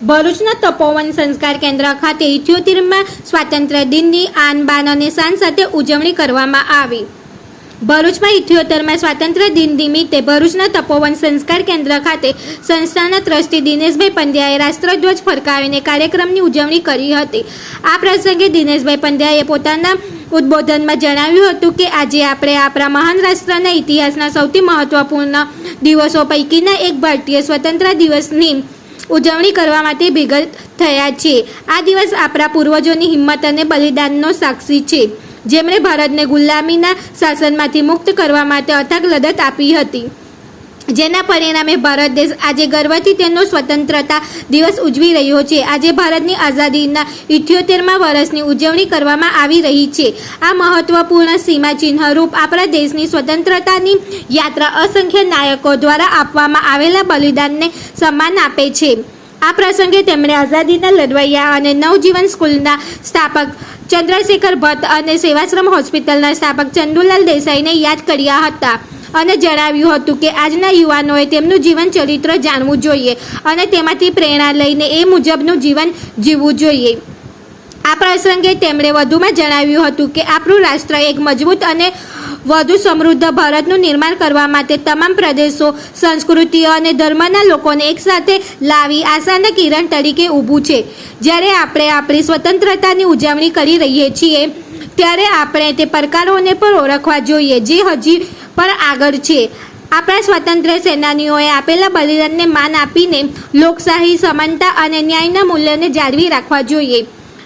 ભરૂચના તપોવન સંસ્કાર કેન્દ્ર ખાતે ઇથ્યોતેરમાં સ્વાતંત્ર્ય દિનની આન બાન અને શાન સાથે ઉજવણી કરવામાં આવી. ભરૂચમાં ઇઠ્યોતેરમાં સ્વાતંત્ર્ય દિન નિમિત્તે ભરૂચના તપોવન સંસ્કાર કેન્દ્ર ખાતે સંસ્થાના ટ્રસ્ટી દિનેશભાઈ પંડ્યાએ રાષ્ટ્રધ્વજ ફરકાવીને કાર્યક્રમની ઉજવણી કરી હતી. આ પ્રસંગે દિનેશભાઈ પંડ્યાએ પોતાના ઉદ્બોધનમાં જણાવ્યું હતું કે આજે આપણે આપણા મહાન રાષ્ટ્રના ઇતિહાસના સૌથી મહત્વપૂર્ણ દિવસો પૈકીના એક ભારતીય સ્વતંત્ર દિવસની ઉજવણી કરવા માટે ભેગા થયા છે. આ દિવસ આપણા પૂર્વજોની હિંમત અને બલિદાનનો સાક્ષી છે. જેમણે ભારતને ગુલામીના શાસનમાંથી મુક્ત કરવા માટે અથાગ લડત આપી હતી. જેના પરિણામે ભારત દેશ આજે ગર્વથી તેનો સ્વતંત્રતા દિવસ ઉજવી રહ્યો છે. આજે ભારતની આઝાદીના ઇઠ્યોતેરમાં વર્ષની ઉજવણી કરવામાં આવી રહી છે. આ મહત્વપૂર્ણ સીમાચિહ્ન રૂપ આપણા દેશની સ્વતંત્રતાની યાત્રા અસંખ્ય નાયકો દ્વારા આપવામાં આવેલા બલિદાનને સન્માન આપે છે. આ પ્રસંગે તેમણે આઝાદીના લડવૈયા અને નવજીવન સ્કૂલના સ્થાપક ચંદ્રશેખર ભટ્ટ અને સેવાશ્રમ હોસ્પિટલના સ્થાપક ચંદુલાલ દેસાઈને યાદ કર્યા હતા. અને જણાવ્યું હતું કે આજના યુવાનોએ તેમનું જીવન ચરિત્ર જાણવું જોઈએ અને તેમાંથી પ્રેરણા લઈને એ મુજબનું જીવન જીવવું જોઈએ. આ પ્રસંગે તેમણે વધુમાં જણાવ્યું હતું કે આપણું રાષ્ટ્ર એક મજબૂત અને વધુ સમૃદ્ધ ભારતનું નિર્માણ કરવા માટે તમામ પ્રદેશો સંસ્કૃતિઓ અને ધર્મના લોકોને એકસાથે લાવી આશાના કિરણ તરીકે ઊભું છે. જ્યારે આપણે આપણી સ્વતંત્રતાની ઉજવણી કરી રહીએ છીએ, ત્યારે આપણે તે પડકારોને પણ ઓળખવા જોઈએ. જે હજી પણ આગળ છે. આપણા સ્વતંત્ર સેનાનીઓએ આપેલા બલિદાનને માન આપીને લોકશાહી, સમાનતા અને ન્યાયના મૂલ્યને જાળવી રાખવા જોઈએ.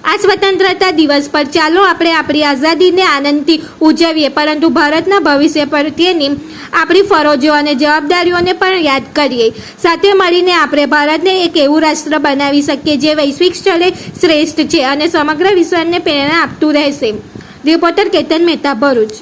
આ સ્વતંત્રતા દિવસ પર ચાલો આપણે આપણી આઝાદીને આનંદથી ઉજવીએ, પરંતુ ભારતના ભવિષ્ય પ્રત્યેની આપણી ફરજો અને જવાબદારીઓને પણ યાદ કરીએ. સાથે મળીને આપણે ભારતને એક એવું રાષ્ટ્ર બનાવી શકીએ જે વૈશ્વિક સ્તરે શ્રેષ્ઠ છે અને સમગ્ર વિશ્વને પ્રેરણા આપતું રહેશે. રિપોર્ટર કેતન મહેતા ભરૂચ.